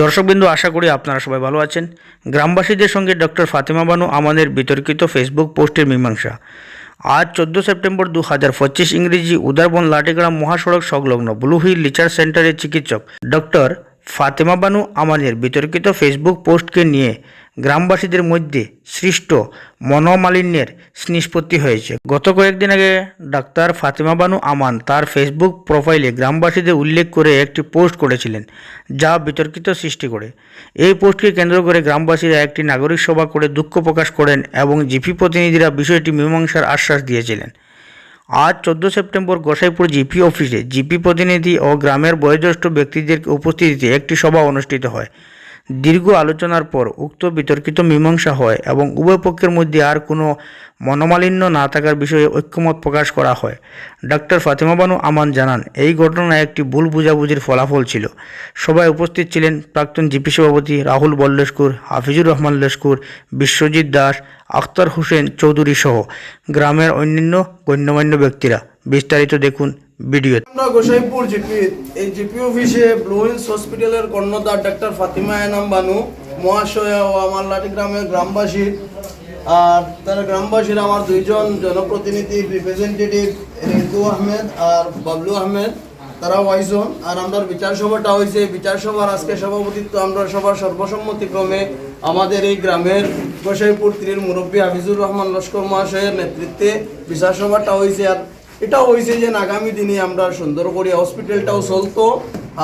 দর্শকবৃন্দু, আশা করি আপনারা সবাই ভালো আছেন। গ্রামবাসীদের সঙ্গে ডক্টর ফাতেমা বানু আমাদের বিতর্কিত ফেসবুক পোস্টের মীমাংসা। আজ চোদ্দ সেপ্টেম্বর দু হাজার পঁচিশ ইংরেজি উদারবন লাটিগ্রাম মহাসড়ক সংলগ্ন ব্লু হিল রিচার্জ সেন্টারের চিকিৎসক ডক্টর ফাতেমা বানু আমাদের বিতর্কিত ফেসবুক পোস্টকে নিয়ে গ্রামবাসীদের মধ্যে সৃষ্ট মনোমালিন্যের নিষ্পত্তি হয়েছে। গত কয়েকদিন আগে ডাক্তার ফাতেমা বানু আমান তার ফেসবুক প্রোফাইলে গ্রামবাসীদের উল্লেখ করে একটি পোস্ট করেছিলেন, যা বিতর্কিত সৃষ্টি করে। এই পোস্টকে কেন্দ্র করে গ্রামবাসীরা একটি নাগরিক সভা করে দুঃখ প্রকাশ করেন এবং জিপি প্রতিনিধিরা বিষয়টি মীমাংসার আশ্বাস দিয়েছিলেন। আজ চোদ্দ সেপ্টেম্বর গোসাইপুর জিপি অফিসে জিপি প্রতিনিধি ও গ্রামের বয়োজ্যেষ্ঠ ব্যক্তিদের উপস্থিতিতে একটি সভা অনুষ্ঠিত হয়। দীর্ঘ আলোচনার পর উক্ত বিতর্কিত মীমাংসা হয় এবং উভয় পক্ষের মধ্যে আর কোনো মনোমালিন্য না থাকার বিষয়ে ঐক্যমত প্রকাশ করা হয়। ডাক্তার ফাতেমা বানু আমান জানান, এই ঘটনা একটি ভুল বুঝাবুঝির ফলাফল ছিল। সবাই উপস্থিত ছিলেন প্রাক্তন জিপি সভাপতি রাহুল বল্লেশকুর, হাফিজুর রহমান লস্কুর বিশ্বজিৎ দাস, আখতার হোসেন চৌধুরী সহ। গ্রামের অন্যান্য গণ্যমান্য ব্যক্তিরা। বিস্তারিত দেখুন ভিডিও আমরা গোসাইপুর জিপি, এই জিপি অফিসে ব্লু হিলস হসপিটালের কর্ণধার ডাক্তার ফাতিমা এনাম বানু, মহাশয় ও আমার লাটি গ্রামের গ্রামবাসী, আর তার গ্রামবাসীর আমার দুইজন জনপ্রতিনিধি রিপ্রেজেন্টেটিভ রিজু আহমেদ আর বাবলু আহমেদ তারা আইজন আর আমরা বিচার সভাটা হয়েছে বিচার সভার আজকে সভাপতিত্ব আমরা সবার সর্বসম্মতিক্রমে আমাদের এই গ্রামের গোসাইপুর তীরের মুরব্বী হাফিজুর রহমান লস্কর মহাশয়ের নেতৃত্বে বিচার সভাটা হয়েছে। আর এটা হয়েছে যে আগামী দিনে আমরা সুন্দর করে হসপিটালটাও চলতো।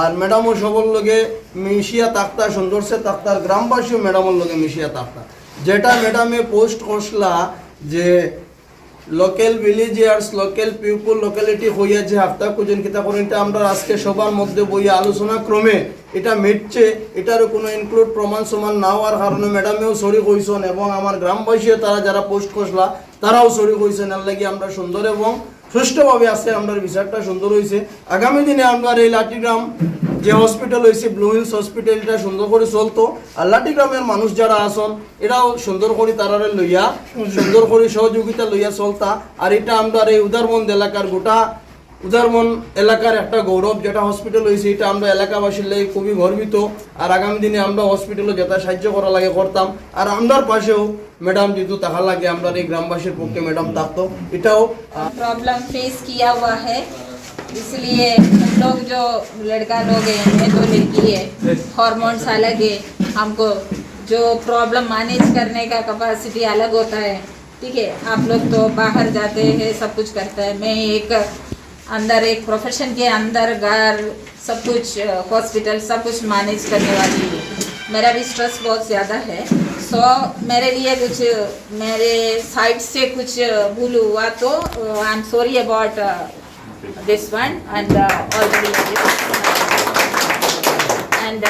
আর ম্যাডামও সবর লগে মিশিয়া তাক্তা সুন্দর সে তাক্তার গ্রামবাসীও ম্যাডামের লগে মিশিয়া তাক্তা। যেটা ম্যাডামে পোস্ট করসলা যে local villagers local people locality হইয়া যে হাফতা কুজন কিতা করেন, এটা আমরা আজকে সবার মধ্যে বইয়া আলোচনা ক্রমে এটা মিটছে। এটারও কোনো ইনক্লুড প্রমাণ সমান না হওয়ার কারণে ম্যাডামেও সরি হইছেন এবং আমার গ্রামবাসীও তারা যারা পোস্ট করসলা, তারাও সরি হইছেন এর লাগি আমরা সুন্দর এবং সুষ্ঠুভাবে আসে আমরা বিচারটা সুন্দর হয়েছে আগামী দিনে আমরা এই লাটিগ্রাম যে হসপিটাল হয়েছে ব্লু হিলস হসপিটাল এটা সুন্দর করে চলতো। আর লাটিগ্রামের মানুষ যারা আসন এটাও সুন্দর করে তারারে লইয়া, সুন্দর করে সহযোগিতা লইয়া চলতা। আর এটা আমরা এই উদারবন্দ এলাকার গোটা উদারবন এলাকার একটা গৌরব যেটা হসপিটাল হয়েছে এটা আমরা এলাকাবাসীর লাগে খুবই গর্বিত আর আগামী দিনে আমরা হসপিটালে যেটা সাহায্য করা লাগে করতাম আর আমরার পাশেও ম্যাডাম যেহেতু তাহা লাগে আমরা এই গ্রামবাসীর পক্ষে ম্যাডাম থাকতো এটাও আহ, प्रॉब्लम फेस किया हुआ है इसलिए हम लोग जो लड़का लोग हैं मैं तो लड़की है हॉर्मोन्स अलग है हमको जो प्रॉब्लम मैनेज करने का कैपेसिटी अलग होता है ठीक है आप लोग तो बाहर जाते हैं सब कुछ करता है मैं एक अंदर एक प्रोफेशन के अंदर घर सब कुछ हॉस्पिटल सब कुछ मैनेज करने वाली हूँ। मेरा भी स्ट्रेस बहुत ज़्यादा है। सो so, मेरे लिए कुछ मेरे साइड से कुछ भूल हुआ तो I am sorry about this one and and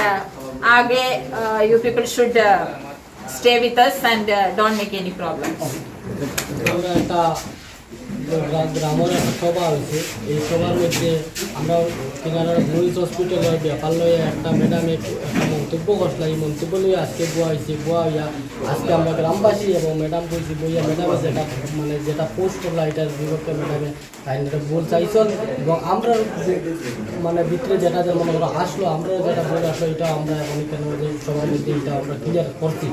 आगे you people should stay with us and don't make any problem গ্রামের সভা হয়েছে। এই সভার মধ্যে আমরা হসপিটালের ব্যাপার একটা একটা মন্তব্য এই মন্তব্য লয়ে আজকে বোয়া হয়েছে, বোয়া হইয়া আজকে আমরা গ্রামবাসী এবং ম্যাডাম বলছি, বইয়া ম্যাডামে যেটা মানে যেটা পোস্ট করলা এটার বিপক্ষে ম্যাডামে কাহিনীটা ভুল চাইছেন। এবং আমরা মানে ভিতরে যেটা যে মনে করো আসলো আমরা যেটা বলে আসলো এটা আমরা এখন এখানে সবার মধ্যে এটা আমরা ক্লিয়ার করছি।